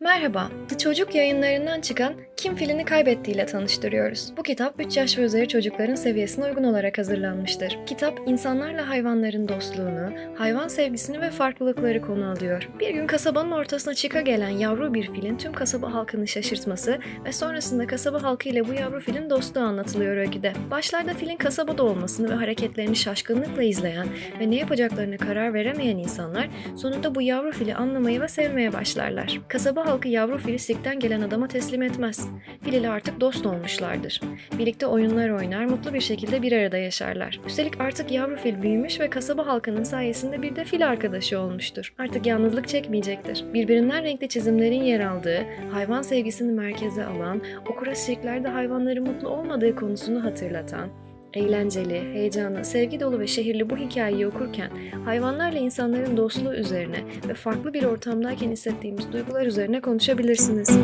Merhaba, The Çocuk yayınlarından çıkan Kim Filini Kaybetti ile tanıştırıyoruz. Bu kitap 3 yaş ve üzeri çocukların seviyesine uygun olarak hazırlanmıştır. Kitap, insanlarla hayvanların dostluğunu, hayvan sevgisini ve farklılıkları konu alıyor. Bir gün kasabanın ortasına çıka gelen yavru bir filin tüm kasaba halkını şaşırtması ve sonrasında kasaba halkı ile bu yavru filin dostluğu anlatılıyor öyküde. Başlarda filin kasabada olmasını ve hareketlerini şaşkınlıkla izleyen ve ne yapacaklarına karar veremeyen insanlar sonunda bu yavru fili anlamayı ve sevmeye başlarlar. Kasaba halkı yavru fili sirkten gelen adama teslim etmez. Fil ile artık dost olmuşlardır. Birlikte oyunlar oynar, mutlu bir şekilde bir arada yaşarlar. Üstelik artık yavru fil büyümüş ve kasaba halkının sayesinde bir de fil arkadaşı olmuştur. Artık yalnızlık çekmeyecektir. Birbirinden renkli çizimlerin yer aldığı, hayvan sevgisini merkeze alan, okura sirklerde hayvanların mutlu olmadığı konusunu hatırlatan, Eğlenceli, heyecanlı, sevgi dolu ve şehirli bu hikayeyi okurken hayvanlarla insanların dostluğu üzerine ve farklı bir ortamdayken hissettiğimiz duygular üzerine konuşabilirsiniz.